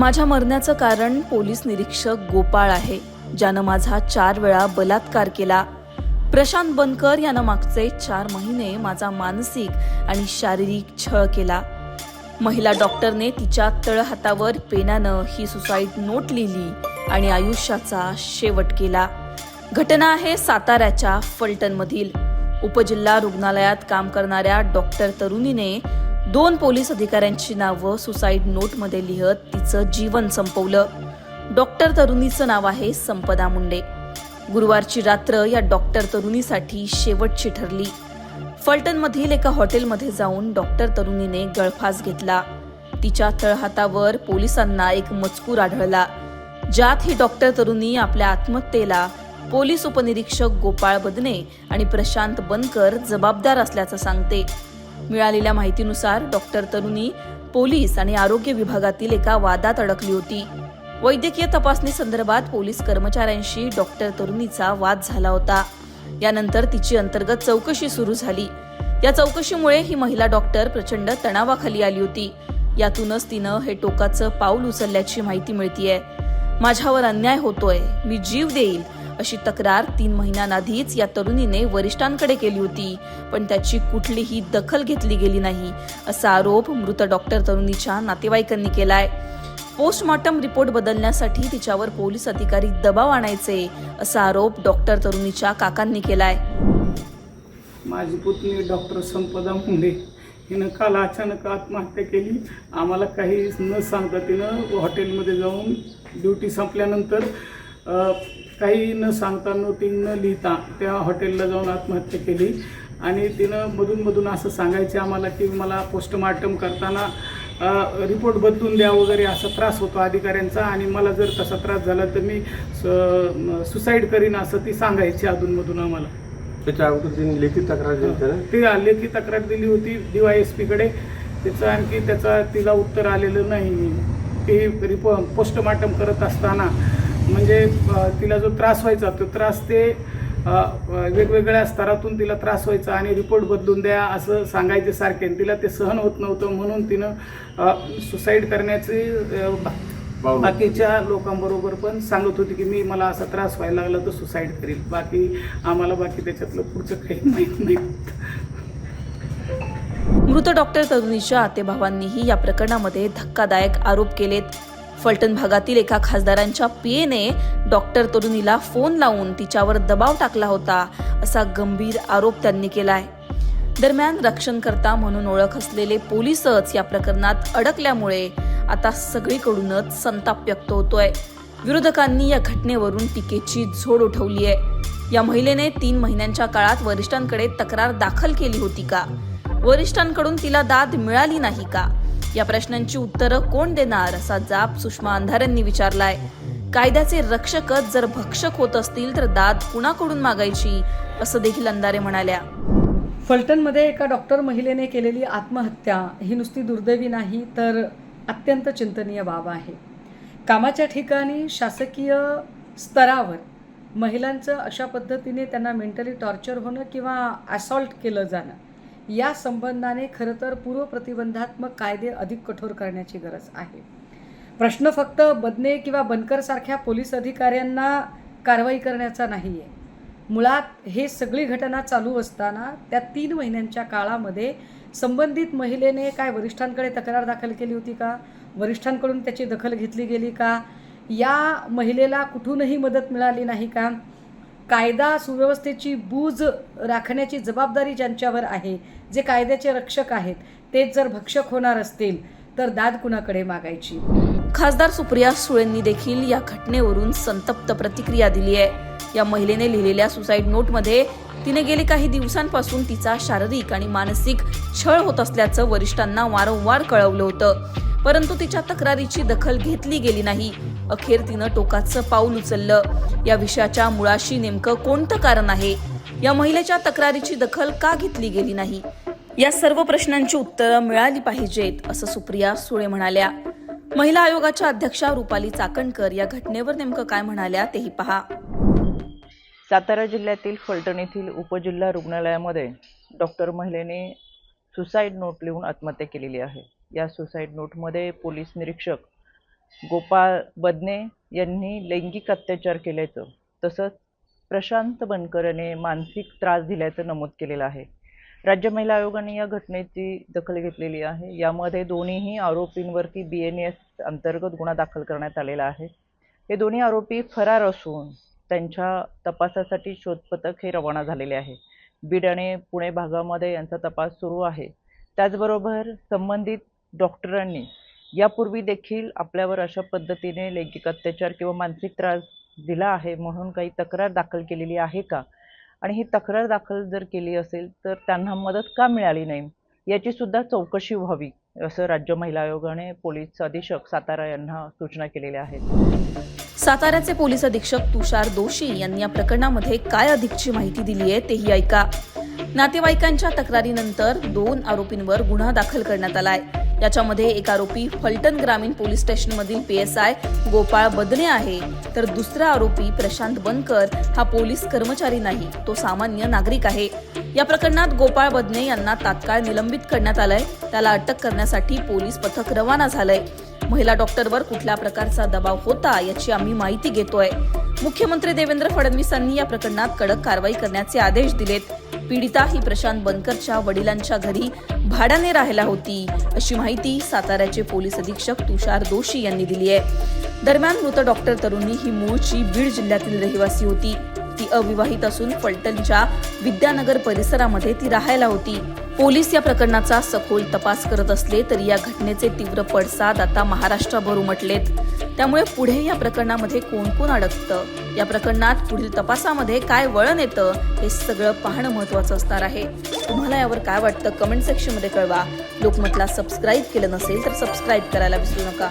माझ्या मरण्याचं कारण पोलीस निरीक्षक गोपाळ आहे. ज्यानं माझा चार वेळा बलात्कार केला. प्रशांत बनकर यानं मागचे चार महिने माझा मानसिक आणि शारीरिक छळ केला. महिला डॉक्टरने तिच्या तळहातावर पेनानं ही सुसाईड नोट लिहिली आणि आयुष्याचा शेवट केला. घटना आहे साताऱ्याच्या फलटणमधील. उपजिल्हा रुग्णालयात काम करणाऱ्या डॉक्टर तरुणीने दोन पोलीस अधिकाऱ्यांची नावं सुसाईड नोटमध्ये लिहत तिचं जीवन संपवलं. डॉक्टर तरुणीचं नाव आहे संपदा मुंडे. गुरुवारची रात्र या डॉक्टर तरुणीसाठी शेवटची ठरली. फलटणमधील एका हॉटेलमध्ये जाऊन डॉक्टर तरुणीने गळफास घेतला. तिच्या तळहातावर पोलिसांना एक मजकूर आढळला. ज्यात ही डॉक्टर तरुणी आपल्या आत्महत्येला पोलीस उपनिरीक्षक गोपाळ बदने आणि प्रशांत बनकर जबाबदार असल्याचं सांगते. मिळालेल्या माहितीनुसार डॉक्टर तरुणी पोलीस आणि आरोग्य विभागातील एका वादात अडकली होती. वैद्यकीय तपासणी संदर्भात पोलीस कर्मचाऱ्यांशी डॉक्टर तरुणीचा वाद झाला होता. यानंतर तिची अंतर्गत चौकशी सुरू झाली. या चौकशीमुळे ही महिला डॉक्टर प्रचंड तणावाखाली आली होती. यातूनच तिनं हे टोकाचं पाऊल उचलल्याची माहिती मिळतीये. माझ्यावर अन्याय होतोय. मी जीव देईल. अशी तक्रार तीन महिन्यांआधीच या तरुणीने वरिष्ठांकडे केली होती. पण त्याची कुठलीही दखल घेतली गेली नाही असा आरोप मृत डॉक्टर तरुणीच्या नातेवाईकांनी केलाय. पोस्टमॉर्टम रिपोर्ट बदलण्यासाठी तिच्यावर पोलीस अधिकारी दबाव आणायचे असा आरोप डॉक्टर तरुणीच्या काकांनी केलाय. माझी पुतणी डॉक्टर संपदा मुंडे हिनं काल अचानक आत्महत्या केली. आम्हाला काही न सांगता तिनं हॉटेलमध्ये जाऊन ड्युटी संपल्यानंतर काही न सांगता नोटिंग न लिहिता त्या हॉटेलला जाऊन आत्महत्या केली. आणि तिनं मधून मधून असं सांगायचे आम्हाला की मला पोस्टमार्टम करताना रिपोर्ट बदलून द्या वगैरे असा त्रास होतो अधिकाऱ्यांचा. आणि मला जर तसा त्रास झाला तर मी स- सुसाईड करीन असं ती सांगायची अधूनमधून आम्हाला. त्याच्या अगोदर त्यांनी लेखी तक्रार दिली ती लेखी तक्रार दिली होती डीवायएसपी कडे. त्याचं आणखी त्याचा तिला उत्तर आलेलं नाही. ती रिपो पोस्टमार्टम करत असताना म्हणजे तिला जो त्रास व्हायचा तो त्रास ते वेगवेगळ्या स्तरातून तिला त्रास व्हायचा आणि रिपोर्ट बदलून द्या असं सांगायचे सारखे तिला ते सहन होत नव्हतं म्हणून तिनं सुसाईड करण्याची. बाकीच्या लोकांबरोबर पण सांगत होती की मी मला असा त्रास व्हायला लागला तर सुसाईड करील. बाकी आम्हाला बाकी त्याच्यातलं पुढचं काही माहीत नाही. मृत डॉक्टर तरुणीच्या आतेभावांनीही या प्रकरणामध्ये धक्कादायक आरोप केलेत. फलटण भागातील एका खासदारांच्या पीएने डॉक्टर तरुणीला फोन लावून तिच्यावर दबाव टाकला होता असा गंभीर आरोप त्यांनी केलाय. दरम्यान रक्षणकर्ता म्हणून ओळख असलेले पोलीसच या प्रकरणात अडकल्यामुळे आता सगळीकडूनच संताप व्यक्त होतोय. विरोधकांनी या घटनेवरून टीकेची झोड उठवली आहे. या महिलेने तीन महिन्यांच्या काळात वरिष्ठांकडे तक्रार दाखल केली होती का? वरिष्ठांकडून तिला दाद मिळाली नाही का? या प्रश्नांची उत्तरं कोण देणार असा जाब सुषमा अंधारेंनी विचारलाय. कायद्याचे रक्षकच जर भक्षक होत असतील तर दाद कुणाकडून मागायची? असं देखील अंधारे म्हणाल्या. फलटणमध्ये एका डॉक्टर महिलेने केलेली आत्महत्या ही नुसती दुर्दैवी नाही तर अत्यंत चिंतनीय बाब आहे. कामाच्या ठिकाणी शासकीय स्तरावर महिलांचं अशा पद्धतीने त्यांना मेंटली टॉर्चर होणं किंवा असॉल्ट केलं जाणं या संबंधाने खरं तर पूर्वप्रतिबंधात्मक कायदे अधिक कठोर करण्याची गरज आहे. प्रश्न फक्त बदने किंवा बनकरसारख्या पोलीस अधिकाऱ्यांना कारवाई करण्याचा नाही आहे मुळात हे सगळी घटना चालू असताना त्या तीन महिन्यांच्या काळामध्ये संबंधित महिलेने काय वरिष्ठांकडे तक्रार दाखल केली होती का? वरिष्ठांकडून त्याची दखल घेतली गेली का? या महिलेला कुठूनही मदत मिळाली नाही का? कायदा सुव्यवस्थेची बूज राखण्याची जबाबदारी ज्यांच्यावर आहे जे कायद्याचे रक्षक आहेत तेच जर भक्षक होणार असतील तर दाद कुणाकडे मागायची? खासदार सुप्रिया सुळेंनी देखील या घटनेवरून संतप्त प्रतिक्रिया दिली आहे. या महिलेने लिहिलेल्या सुसाईड नोटमध्ये तिने गेले काही दिवसांपासून तिचा शारीरिक आणि मानसिक छळ होत असल्याचं वरिष्ठांना वारंवार कळवलं होतं. परंतु तिच्या तक्रारीची दखल घेतली गेली नाही. अखेर तिनं टोकाचं पाऊल उचललं. या विषयाच्या मुळाशी नेमकं कोणतं कारण आहे? या महिलेच्या तक्रारीची दखल का घेतली गेली नाही? या सर्व प्रश्नांची उत्तरं मिळाली पाहिजेत असं सुप्रिया सुळे म्हणाल्या. महिला आयोगाच्या अध्यक्षा रुपाली चाकणकर या घटनेवर नेमकं काय म्हणाल्या तेही पहा. सातारा जिल्ह्यातील फलटण येथील उपजिल्हा रुग्णालयामध्ये डॉक्टर महिलेने सुसाईड नोट लिहून आत्महत्या केलेली आहे. या सुसाईड नोटमध्ये पोलीस निरीक्षक गोपाळ बदने यांनी लैंगिक अत्याचार केल्याचं तसंच प्रशांत बनकरने मानसिक त्रास दिल्याचं नमूद केलेलं आहे. राज्य महिला आयोगाने या घटनेची दखल घेतलेली आहे. यामध्ये दोन्हीही आरोपींवरती बी एन एस अंतर्गत गुन्हा दाखल करण्यात आलेला आहे. हे दोन्ही आरोपी फरार असून त्यांच्या तपासासाठी शोधपथक हे रवाना झालेले आहे. बीड आणि पुणे भागामध्ये यांचा तपास सुरू आहे. त्याचबरोबर संबंधित डॉक्टरांनी यापूर्वी देखील आपल्यावर अशा पद्धतीने लैंगिक अत्याचार किंवा मानसिक त्रास दिला आहे म्हणून काही तक्रार दाखल केलेली आहे का? आणि ही तक्रार दाखल जर केली असेल तर त्यांना मदत का मिळाली नाही? याची सुद्धा चौकशी व्हावी असं राज्य महिला आयोगाने पोलीस अधीक्षक सातारा यांना सूचना केलेल्या आहेत. साताऱ्याचे पोलीस अधीक्षक तुषार दोशी यांनी या प्रकरणामध्ये काय अधिकची माहिती दिली आहे तेही ऐका. नातेवाईकांच्या तक्रारीनंतर दोन आरोपींवर गुन्हा दाखल करण्यात आला आहे. याच्यामध्ये एक आरोपी फलटण ग्रामीण पोलीस स्टेशनमधील पीएसआय गोपाळ बदने आहे. तर दुसरा आरोपी प्रशांत बनकर हा पोलीस कर्मचारी नाही तो सामान्य नागरिक आहे. या प्रकरणात गोपाळ बदने यांना तात्काळ निलंबित करण्यात आलंय. त्याला अटक करण्यासाठी पोलीस पथक रवाना झालंय. महिला डॉक्टरवर कुठल्या प्रकारचा दबाव होता याची आम्ही माहिती घेतोय. मुख्यमंत्री देवेंद्र फडणवीसांनी या प्रकरणात कडक कारवाई करण्याचे आदेश दिलेत. पीडिता ही प्रशांत बनकरच्या वडिलांच्या घरी भाड्याने राहायला होती. अशी माहिती साताऱ्याचे पोलीस अधीक्षक तुषार दोशी यांनी दिली आहे. दरम्यान मृत डॉक्टर तरुणी ही मूळची बीड जिल्ह्यातील रहिवासी होती. ती अविवाहित असून फलटणच्या विद्यानगर परिसरामध्ये ती राहायला होती. पोलीस या प्रकरणाचा सखोल तपास करत असले तरी या घटनेचे तीव्र पडसाद आता महाराष्ट्राभर उमटलेत. त्यामुळे पुढे या प्रकरणामध्ये कोण कोण अडकतं? या प्रकरणात पुढील तपासामध्ये काय वळण येतं? हे सगळं पाहणं महत्वाचं असणार आहे. तुम्हाला यावर काय वाटतं? कमेंट सेक्शनमध्ये कळवा. लोकमतला सबस्क्राईब केलं नसेल तर सबस्क्राईब करायला विसरू नका.